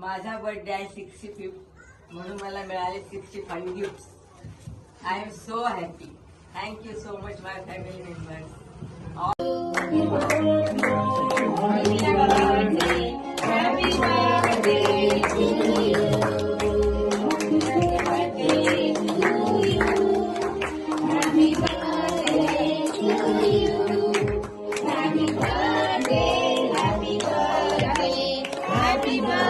माझा बर्थडे आहे sixty fifth म्हणून मला मिळाले sixty five gift I am so happy thank you so much my family members Happy birthday.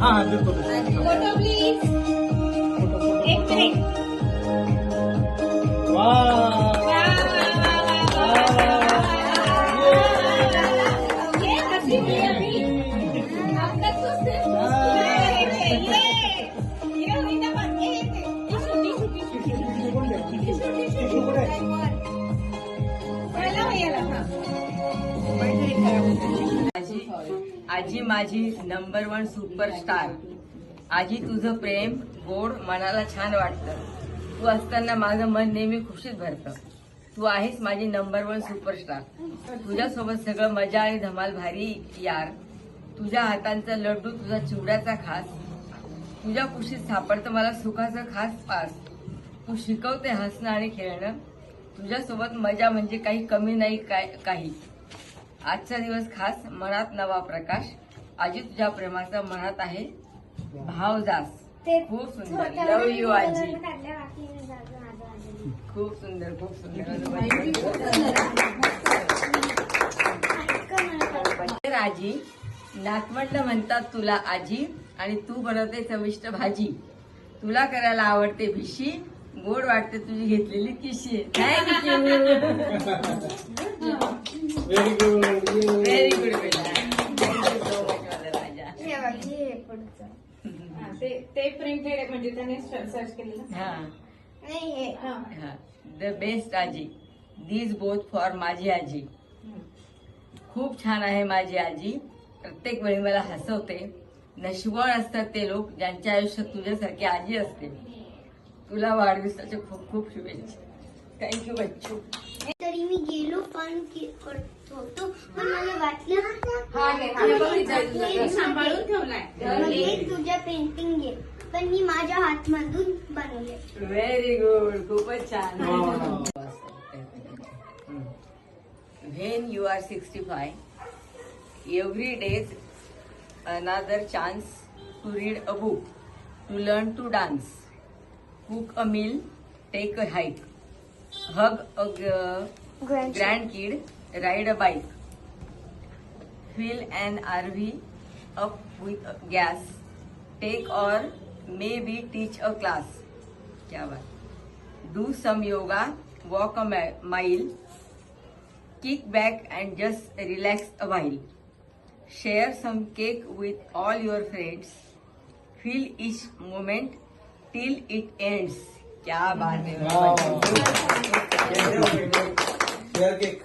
हा देतो please. एक मिनिट. वा आजी आजी माझी नंबर वन सुपरस्टार आजी तुझं प्रेम गोड मनाला छान वाटतं. तू असताना माझं मन नेहमी खुशीत भरतं. तू आहेस माझी नंबर वन सुपरस्टार तुझ्यासोबत सगळं मजा आणि धमाल भारी यार. तुझ्या हातांचा लड्डू तुझा चिवड्याचा खास. तुझ्या कुशीत सापडतं मला सुखाचं खास पास. तू शिकवते हसणं आणि खेळणं. तुझ्यासोबत मजा म्हणजे काही कमी नाही काय काही. आजचा दिवस खास मनात नवा प्रकाश. आजी तुझ्या प्रेमाचा मनात आहे. भाव जास. खूप सुंदर. लव यू आजी. खूप सुंदर खूप सुंदर. आजी. नातवंड म्हणतात तुला आजी आणि तू बनवते चविष्ट भाजी. तुला करायला आवडते भिशी गोड वाटते तुझी घेतलेली किशी. थँक्यू ते प्रिंटेड म्हणजे त्याने सर्च केलेलं हा. द बेस्ट आजी. दीज बोथ फॉर माझी आजी. खूप छान आहे माझी आजी. प्रत्येक वेळी मला हसवते. नशिबवान असतात ते लोक ज्यांच्या आयुष्यात तुझ्यासारखी आजी असते. तुला वाढदिवसाच्या खूप खूप शुभेच्छा. थँक्यू बच्चू. मी गेलो पण के- करत होतो. पण मला वाटलं सांभाळून ठेवलाय. तुझ्या पेंटिंग घे. पण मी माझ्या हातमधून बनवले व्हेरी गुड खूपच छान. When you are sixty five every days another chance to read a book to learn to dance cook a meal take a hike hug a kid ride a bike fill an RV up with gas, take or maybe teach a class. क्या बात Do some yoga, walk a mile, kick back and just relax a while. Share some cake with all your friends. Feel each moment till it ends. क्या बात है share cake.